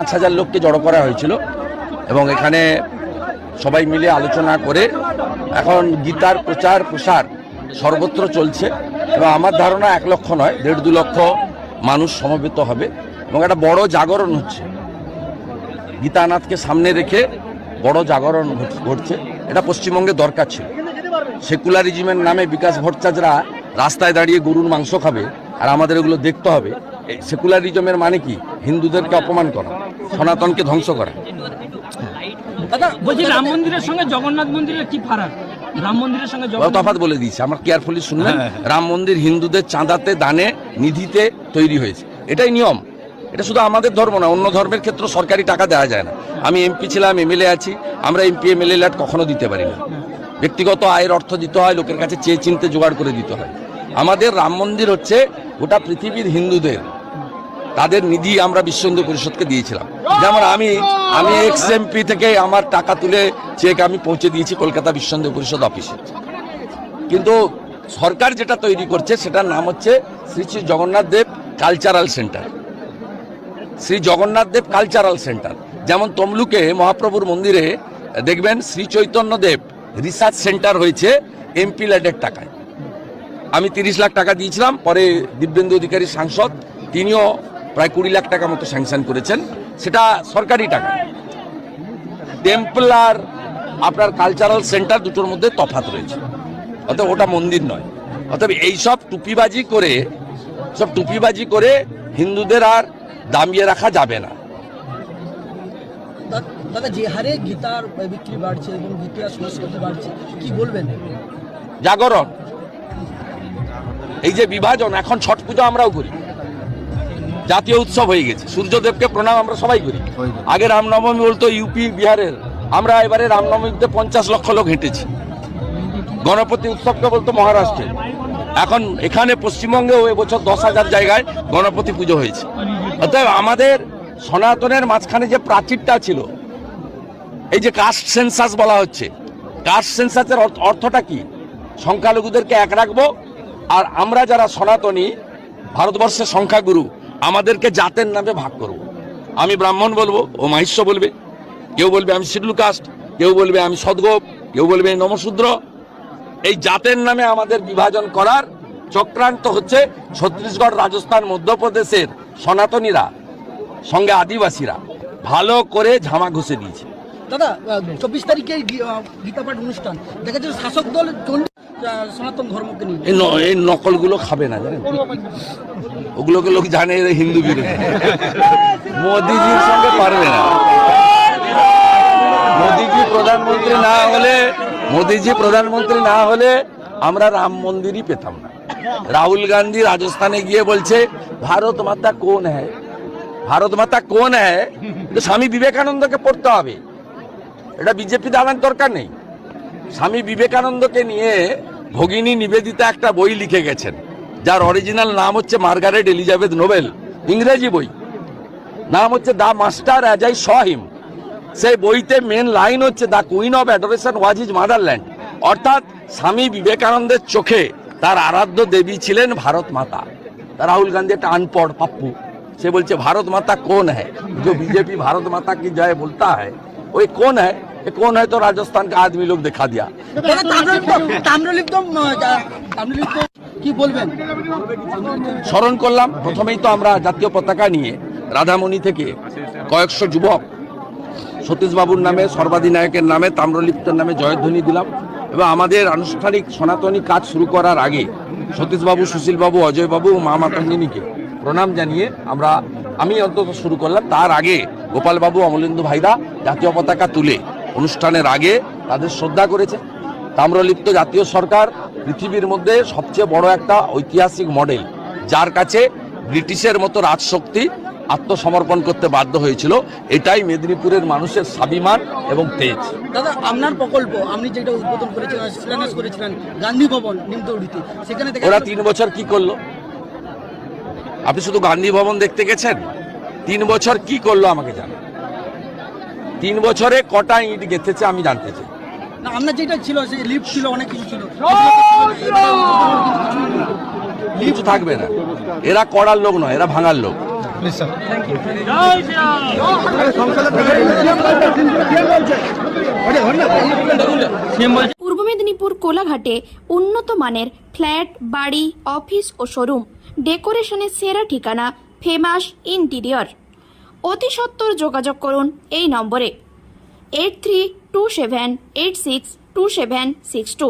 পাঁচ হাজার লোককে জড়ো করা হয়েছিল এবং এখানে সবাই মিলে আলোচনা করে এখন গীতার প্রচার, প্রসার সর্বত্র চলছে এবং আমার ধারণা এক লক্ষ নয়, দেড় দু লক্ষ মানুষ সমবেত হবে এবং একটা বড় জাগরণ হচ্ছে। গীতানাথকে সামনে রেখে বড় জাগরণ ঘটছে। এটা পশ্চিমবঙ্গে দরকার ছিল। সেকুলারিজমের নামে বিকাশ ভট্টাচার্যরা রাস্তায় দাঁড়িয়ে গরুর মাংস খাবে আর আমাদের এগুলো দেখতে হবে। সেকুলারিজমের মানে কি? হিন্দুদেরকে অপমান করা। সনাতনকে ধ্বংস করা। দাদা বলছি রাম মন্দিরের সঙ্গে জগন্নাথ মন্দিরের কি ফারাক? রাম মন্দিরের সঙ্গে বড় বলে দিয়েছি আমার কেয়ারফুলি রাম মন্দির হিন্দুদের চাঁদাতে দানে নিধিতে তৈরি হয়েছে। এটাই নিয়ম। এটা শুধু আমাদের ধর্ম না অন্য ধর্মের ক্ষেত্রে সরকারি টাকা দেওয়া যায় না। আমি এমপি ছিলাম এমএলএ আছি আমরা এমপি এমএলএ ল্যাট কখনো দিতে পারি না। ব্যক্তিগত আয়ের অর্থ দিতে হয় লোকের কাছে চেয়ে চিনতে জোগাড় করে দিতে হয়। আমাদের রাম মন্দির হচ্ছে গোটা পৃথিবীর হিন্দুদের। তাদের নিধি আমরা বিশ্ব হিন্দু পরিষদকে দিয়েছিলাম। যেমন আমি আমি এক্স এমপি থেকে আমার টাকা তুলে চেক আমি পৌঁছে দিয়েছি কলকাতা বিশ্ব হিন্দু পরিষদ অফিসে। কিন্তু সরকার যেটা তৈরি করছে, সেটার নাম হচ্ছে Shri Shri Jagannath Dev cultural centre Shri Jagannath Dev cultural centre যেমন তমলুকে মহাপ্রভুর মন্দিরে দেখবেন শ্রী চৈতন্য দেব রিসার্চ সেন্টার হয়েছে এমপি ল্যাডের টাকায়। আমি তিরিশ লাখ টাকা দিয়েছিলাম, পরে দিব্যেন্দু অধিকারী সাংসদ, তিনিও প্রায় কুড়ি লাখ টাকা মতো স্যাংশন করেছেন। সেটা সরকারি টাকা। টেম্পল আর আপনার কালচারাল সেন্টার দুটোর মধ্যে তফাৎ রয়েছে। অতএব ওটা মন্দির নয়। অতএব এইসব টুপিবাজি করে সব টুপিবাজি করে হিন্দুদের আর দামিয়ে রাখা যাবে না। দাদা যে হারে গীতার বিক্রি বাড়ছে এবং গীতা সংস্কৃতি বাড়ছে কি বলবেন? জাগরণ। এই যে বিভাজন এখন ছট পুজো আমরাও করি। জাতীয় উৎসব হয়ে গেছে। সূর্যদেবকে প্রণাম আমরা সবাই করি। আগে রামনবমী বলতো ইউপি বিহারের। আমরা এবারে রামনবমীতে পঞ্চাশ লক্ষ লোক হেঁটেছি। গণপতি উৎসবকে বলতো মহারাষ্ট্রে এখন এখানে পশ্চিমবঙ্গেও এবছর দশ হাজার জায়গায় গণপতি পুজো হয়েছে। অতএব আমাদের সনাতনের মাঝখানে যে প্রাচীরটা ছিল এই যে কাস্ট সেন্সাস বলা হচ্ছে কাস্ট সেন্সাসের অর্থটা কি? সংখ্যালঘুদেরকে এক রাখব আর আমরা যারা সনাতনী ভারতবর্ষের সংখ্যাগুরু আমাদেরকে জাতের নামে ভাগ করব। আমি ব্রাহ্মণ বলব ও মাহিষ্য বলবে। কেউ বলবে আমি শিডুল কাস্ট কেউ বলবে আমি সদগোপ কেউ বলবে নমশূদ্র। এই জাতের নামে আমাদের বিভাজন করার চক্রান্ত হচ্ছে ছত্তিশগড় রাজস্থান মধ্যপ্রদেশের সনাতনীরা সঙ্গে আদিবাসীরা। ভালো করে ঝামা ঘুষে দিয়েছে। দাদা চব্বিশ তারিখে গী- আহ, গীতা পাঠ অনুষ্ঠান। দেখা যাচ্ছে শাসক দল এই নকলগুলো খাবে না, জানেন? ওগুলোকে লোক জানে হিন্দু বিরোধী। মোদিজির সঙ্গে পারবে না। মোদিজি প্রধানমন্ত্রী না হলে, মোদিজি প্রধানমন্ত্রী না হলে আমরা রাম মন্দিরই পেতাম না। রাহুল গান্ধী রাজস্থানে গিয়ে বলছে, ভারত মাতা কোন হ্যায়? ভারত মাতা কোন হ্যায়? স্বামী বিবেকানন্দকে পড়তে হবে। এটা বিজেপি দাঁড়ানোর দরকার নেই। স্বামী বিবেকানন্দকে নিয়ে ভগিনী নিবেদিতা একটা বই লিখে গেছেন, যার অরিজিনাল নাম হচ্ছে মার্গারেট এলিজাবেথ নোবেল, ইংরেজি বই। নাম হচ্ছে দ্য মাস্টার অ্যাজ আই সহিম সেই বইতে মেন লাইন হচ্ছে the queen of adoration was is motherland. অর্থাৎ স্বামী বিবেকানন্দের চোখে তার আরাধ্য দেবী ছিলেন ভারত মাতা। রাহুল গান্ধী একটা আনপড় পাপ্পু। সে বলছে, ভারত মাতা কোন হ্যাঁ বিজেপি ভারত মাতা কি জয় বলতা হ্যাঁ ওই কোন হ্যাঁ कौन है ये कौन है तो राजस्थान का आदमी लोग दिखा दिया দাদা তাম্রলিপ্ত তাম্রলিপ্ত আহ, যা- তাম্রলিপ্ত কি বলবেন স্মরণ করলাম প্রথমেই তো আমরা জাতীয় পতাকা নিয়ে রাধামণি থেকে কয়েকশো যুবক সতীশবাবুর নামে সর্বাধিনায়কের নামে তাম্রলিপ্তের নামে জয়ধ্বনি দিলাম এবং আমাদের আনুষ্ঠানিক সনাতনী কাজ শুরু করার আগে সতীশবাবু সুশীলবাবু অজয়বাবু ও মা মাতঙ্গিনীকে প্রণাম জানিয়ে আমরা আমি অন্তত শুরু করলাম তার আগে গোপালবাবু অমলেন্দু ভাইরা জাতীয় পতাকা তুলে অনুষ্ঠানের আগে তাদের শ্রদ্ধা করেছে। তাম্রলিপ্ত জাতীয় সরকার পৃথিবীর মধ্যে সবচেয়ে বড় একটা ঐতিহাসিক মডেল যার কাছে ব্রিটিশের মতো রাজশক্তি আত্মসমর্পণ করতে বাধ্য হয়েছিল। এটাই মেদিনীপুরের মানুষের স্বাভিমান এবং তেজ। দাদা আপনার প্রকল্প আপনি যেটা উদ্বোধন করেছিলেন শিলান্যাস করেছিলেন গান্ধী ভবন নিমতৌড়িতে সেখানে ওরা তিন বছর কি করল? আপনি শুধু গান্ধী ভবন দেখতে গেছেন? তিন বছর কি করল আমাকে জানেন। তিন বছরে কটা ইট গেঁথেছে আমি জানতে চাই। না আপনার যেটা ছিল সেই লিফট ছিল অনেক কিছু ছিল। কিছু থাকবে না। এরা করার লোক নয় এরা ভাঙার লোক। পূর্ব মেদিনীপুর কোলাঘাটে উন্নত মানের ফ্ল্যাট বাড়ি অফিস ও শোরুম। ডেকোরেশনের সেরা ঠিকানা ফেমাস ইন্টিরিয়র। অতি সত্বর যোগাযোগ করুন এই নম্বরে eight three two seven eight six two seven six two